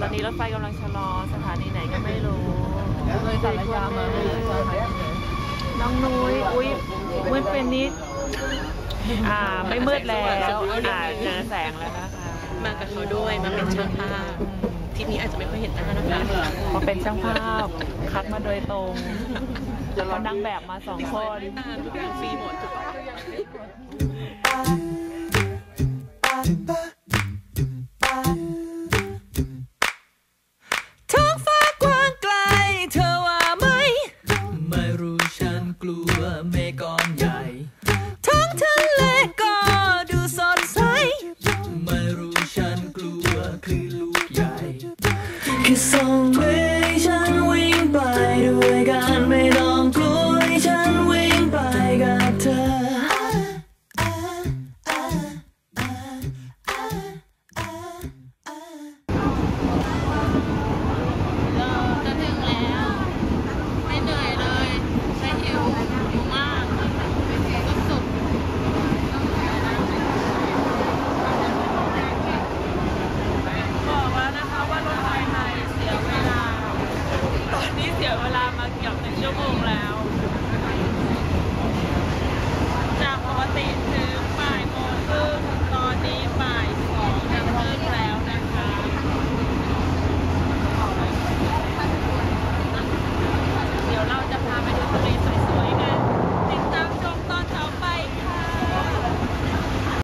ตอนนี้รถไฟกำลังชะลอสถานีไหนก็ไม่รู้เลยสารยามาไม่รู้จะหายน้องนุ้ยอุ้ยมืดเป็นนิด อ่า ไม่มืดแล้วอ่าเจอแสงแล้วนะคะมากับเขาด้วยมาเป็นช่างภาพทริปนี้อาจจะไม่ค่อยเห็นหน้านะคะมาเป็นช่างภาพคัดมาโดยตรงแล้วก็นางแบบมาสองคนตามทุกอย่างฟรีหมดถูกปะ Cause always I wing by the way God made